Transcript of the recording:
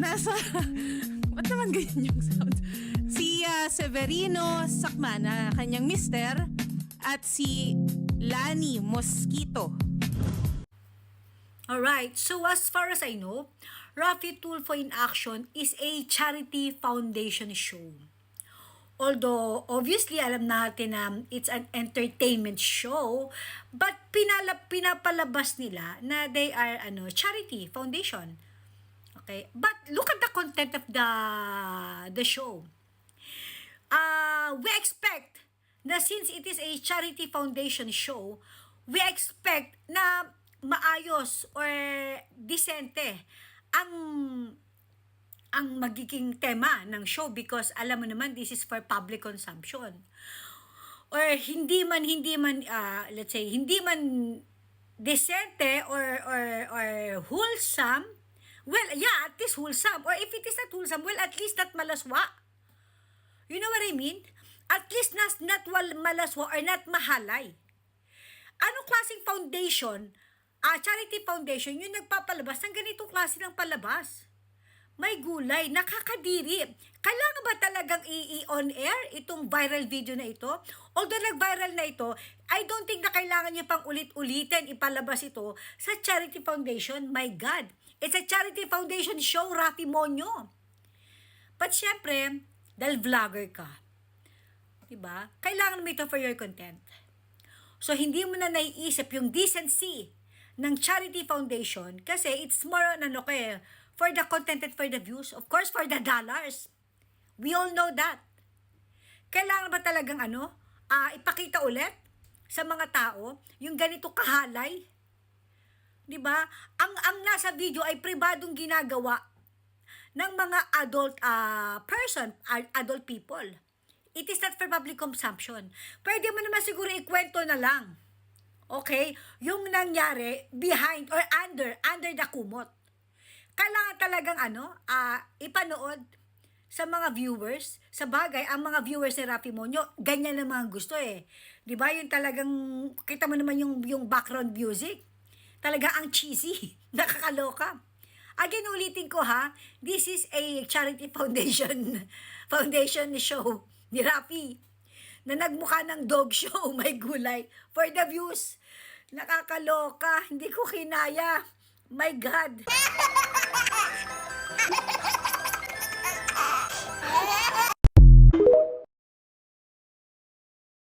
nasa... Ba't naman ganyan yung sound? Si ah, Severino Sakmana, kanyang mister, at si Lani Mosquito. Alright, so as far as I know, Rafi Tulfo in Action is a charity foundation show. Although, obviously, alam natin na it's an entertainment show, but pinala, pinapalabas nila na they are ano charity foundation. Okay? But look at the content of the the show. Uh, we expect na since it is a charity foundation show, we expect na maayos or disente ang ang magiging tema ng show because alam mo naman this is for public consumption. Or hindi man hindi man ah, let's say hindi man decente or or or wholesome. Well, yeah, at least wholesome. Or if it is not wholesome, well, at least not malaswa. You know what I mean? At least not, not wal, malaswa or not mahalay. Anong klaseng foundation, ah charity foundation, yung nagpapalabas ng ganitong klase ng palabas? May gulay, nakakadiri. Kailangan ba talagang i-on air itong viral video na ito? Although nag-viral na ito, I don't think na kailangan niya pang ulit-ulitin ipalabas ito sa Charity Foundation. My God, it's a Charity Foundation show, Rafi Monyo. But syempre, dahil vlogger ka, diba? Kailangan mo ito for your content. So, hindi mo na naiisip yung decency ng Charity Foundation kasi it's more on ano kaya, for the content and for the views. Of course, for the dollars. We all know that. Kailangan ba talagang ano, ah, ipakita ulit sa mga tao yung ganito kahalay? 'Di ba? Ang ang nasa video ay pribadong ginagawa ng mga adult ah, person, adult people. It is not for public consumption. Pwede mo naman siguro ikwento na lang. Okay? Yung nangyari behind or under, under the kumot. Talagang ano, ah, ipanood sa mga viewers. Sa bagay, ang mga viewers ni Rafi Monyo, ganyan ang mga gusto eh. Di ba? Yung talagang, kita mo naman yung, yung background music. Talaga ang cheesy. Nakakaloka. Again, ulitin ko ha, this is a charity foundation foundation show ni Rafi na nagmukha ng dog show, may gulay, for the views. Nakakaloka, hindi ko kinaya. My God!